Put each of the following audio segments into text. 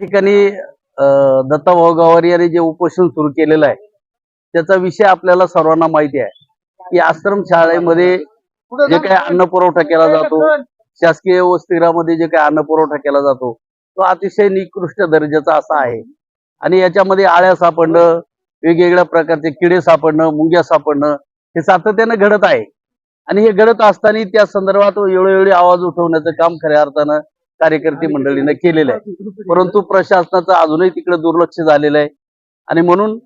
ठिकाणी दत्ता दत्ताभाऊ गावारी यांनी जे उपोषण सुरू केलेलं आहे त्याचा विषय आपल्याला सर्वांना माहिती आहे. की आश्रम शाळेमध्ये जे काही अन्न पुरवठा केला जातो शासकीय वसतिगृहामध्ये जे काही अन्न पुरवठा केला जातो तो अतिशय निकृष्ट दर्जाचा असा आहे. आणि याच्यामध्ये आळ्या सापडणं वेगवेगळ्या प्रकारचे किडे सापडणं मुंग्या सापडणं हे सातत्यानं घडत आहे. आणि हे घडत असताना त्या संदर्भात वेळोवेळी आवाज उठवण्याचं काम खऱ्या अर्थानं कार्यकर्ते मंडळीनं केलेलं आहे. परंतु प्रशासनाचं अजूनही तिकडे दुर्लक्ष झालेलं आहे. आणि म्हणून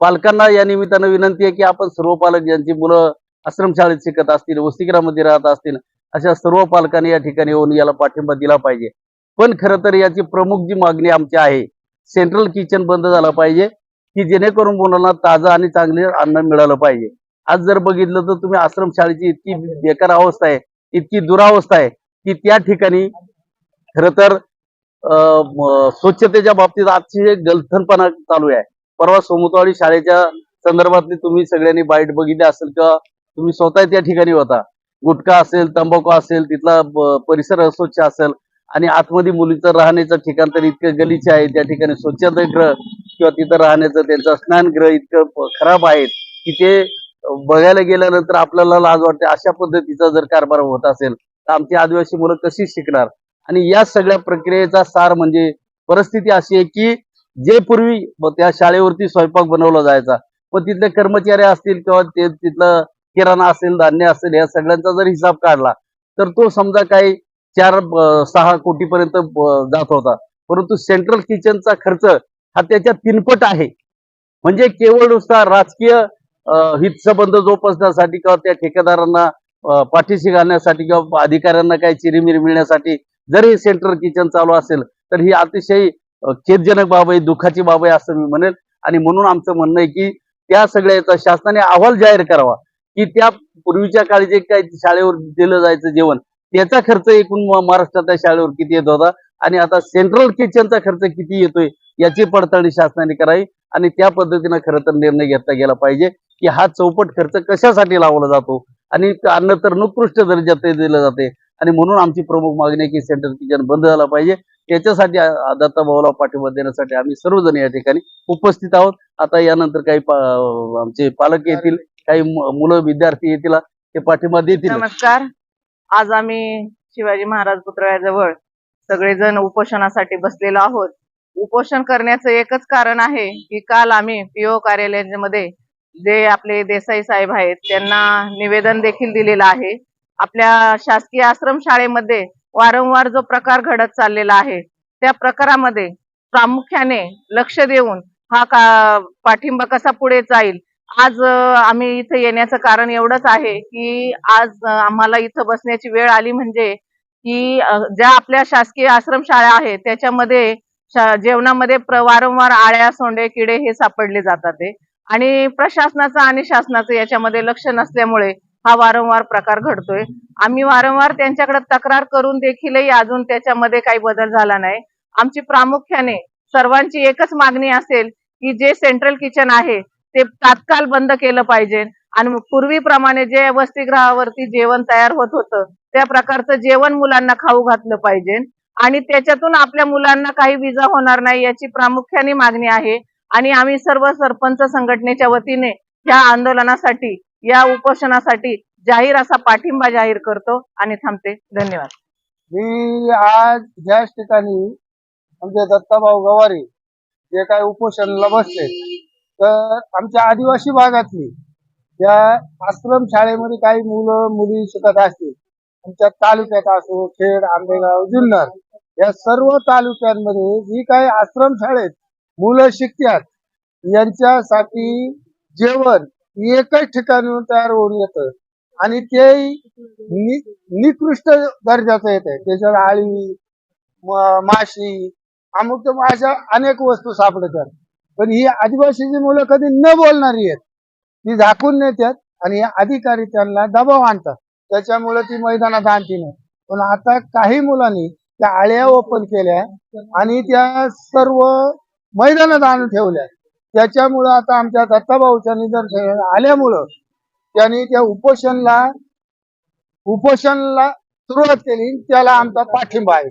पालकांना या निमित्तानं विनंती आहे की आपण सर्व पालक ज्यांची मुलं आश्रमशाळेत शिकत असतील वसतिगृहामध्ये राहत असतील अशा सर्व पालकांनी या ठिकाणी येऊन याला पाठिंबा दिला पाहिजे. पण खरं तर याची प्रमुख जी मागणी आमची आहे सेंट्रल किचन बंद झालं पाहिजे की जेणेकरून मुलांना ताजं आणि चांगले अन्न मिळालं पाहिजे. आज जर बघितलं तर तुम्ही आश्रमशाळेची इतकी बेकार अवस्था आहे इतकी दुरावस्था आहे की त्या ठिकाणी खर तर स्वच्छतेच्या बाबतीत आजची गलथनपणा चालू आहे. परवा सोमतवाडी शाळेच्या संदर्भातली तुम्ही सगळ्यांनी बाईट बघितली असेल किंवा तुम्ही स्वतः त्या ठिकाणी होता. गुटखा असेल तंबाखू असेल तिथला परिसर अस्वच्छ असेल आणि आतमध्ये मुलीचं राहण्याचं ठिकाण तर इतकं गलीचे आहे. त्या ठिकाणी स्वच्छतागृह किंवा तिथं राहण्याचं त्यांचं स्नानगृह इतकं खराब आहेत की ते बघायला गेल्यानंतर आपल्याला लाज वाटते. अशा पद्धतीचा जर कारभार होत असेल तर आमची आदिवासी मुलं कशी शिकणार? आणि या सगळ्या प्रक्रियेचा सार म्हणजे परिस्थिती अशी आहे की जे पूर्वी त्या शाळेवरती स्वयंपाक बनवला जायचा पण तिथले कर्मचारी असतील किंवा ते तिथलं किराणा असेल धान्य असेल या सगळ्यांचा जर हिसाब काढला तर तो समजा काही चार सहा कोटीपर्यंत जात होता. परंतु सेंट्रल किचनचा खर्च हा त्याच्या तिनपट आहे. म्हणजे केवळ नुसता राजकीय हितसंबंध जोपासण्यासाठी किंवा त्या ठेकेदारांना पाठीशी घालण्यासाठी किंवा अधिकाऱ्यांना काही चिरीमिरी मिळण्यासाठी जरी सेंट्रल किचन चालू असेल तर ही अतिशय खेदजनक बाब आहे दुःखाची बाब आहे असं मी म्हणेल. आणि म्हणून आमचं म्हणणं आहे की त्या सगळ्याचा शासनाने अहवाल जाहीर करावा की त्या पूर्वीच्या काळी जे काही शाळेवर दिलं जायचं जेवण त्याचा खर्च एकूण महाराष्ट्रातल्या शाळेवर किती येत होता? आणि आता सेंट्रल किचनचा खर्च किती येतोय? याची पडताळणी शासनाने करावी आणि त्या पद्धतीनं खरं तर निर्णय घेतला गेला पाहिजे की हा चौपट खर्च कशासाठी लावला जातो? आणि अन्न तर निकृष्ट दर्जात ते दिलं जाते. आणि म्हणून आमची प्रमुख मागणी आहे की सेंट्रल किचन बंद झाला पाहिजे. याच्यासाठी आ- दत्ताभाऊला पाठिंबा देण्यासाठी आम्ही सर्वजण या ठिकाणी उपस्थित आहोत. आता यानंतर काही पा- आमचे पालक येतील काही मुलं विद्यार्थी येतील ते पाठिंबा देतील नमस्कार. आज आम्ही शिवाजी महाराज पुतळ्याजवळ सगळेजण उपोषणासाठी बसलेलो आहोत. उपोषण करण्याचं एकच कारण आहे की काल आम्ही पीओ कार्यालयामध्ये जे आपले देसाई साहेब आहेत त्यांना निवेदन देखील दिलेलं आहे. आपल्या शासकीय आश्रम शाळेमध्ये वारंवार जो प्रकार घडत चाललेला आहे त्या प्रकारामध्ये प्रामुख्याने लक्ष देऊन हा का पाठिंबा कसा पुढे जाईल? आज आम्ही इथं येण्याचं कारण एवढंच आहे की आज आम्हाला इथं बसण्याची वेळ आली म्हणजे की ज्या आपल्या शासकीय आश्रम शाळा आहेत त्याच्यामध्ये शा- जेवणामध्ये वारंवार आळ्या सोंडे किडे हे सापडले जातात आणि प्रशासनाचं आणि शासनाचं याच्यामध्ये लक्ष नसल्यामुळे हा वारंवार प्रकार घडतोय. आम्ही वारंवार त्यांच्याकडे तक्रार करून देखीलही अजून त्याच्यामध्ये काही बदल झाला नाही. आमची प्रामुख्याने सर्वांची एकच मागणी असेल की जे सेंट्रल किचन आहे ते तात्काळ बंद केलं पाहिजे. आणि पूर्वीप्रमाणे जे वसतिगृहावरती जेवण तयार होत होतं त्या प्रकारचं जेवण मुलांना खाऊ घातलं पाहिजे. आणि त्याच्यातून आपल्या मुलांना काही विजा होणार नाही याची प्रामुख्याने मागणी आहे. आणि आम्ही सर्व सरपंच संघटनेच्या वतीने या आंदोलनासाठी या उपोषणासाठी जाहीर असा पाठिंबा जाहीर करतो. आणि थांबते. धन्यवाद. मी आज याच ठिकाणी आमचे दत्ताभाऊ गवारी जे काय उपोषणाला बसले तर आमच्या आदिवासी भागातली त्या आश्रम शाळेमध्ये काही मुलं मुली शिकत असतील आमच्या तालुक्यात असो खेड आंबेगाव जुन्नर या सर्व तालुक्यांमध्ये जी काही आश्रम शाळेत मुलं शिकतात यांच्यासाठी जेवण एकच ठिकाणी तयार होऊन येतं. आणि ते निकृष्ट दर्जाचं येत आहे. त्याच्यात आळी माशी अमुक अशा अनेक वस्तू सापडतात. पण ही आदिवासीची मुलं कधी न बोलणारी आहेत. ती झाकून नेतात आणि अधिकारी त्यांना दबाव आणतात. त्याच्यामुळे ती मैदानात आणती नाही. पण आता काही मुलांनी त्या आळ्या ओपन केल्या आणि त्या सर्व मैदानात आणून ठेवल्या. त्याच्यामुळं आता आमच्या दत्ताभाऊच्या निदर्शन आल्यामुळं त्यांनी त्या उपोषणला उपोषणला सुरुवात केली त्याला आमचा पाठिंबा आहे.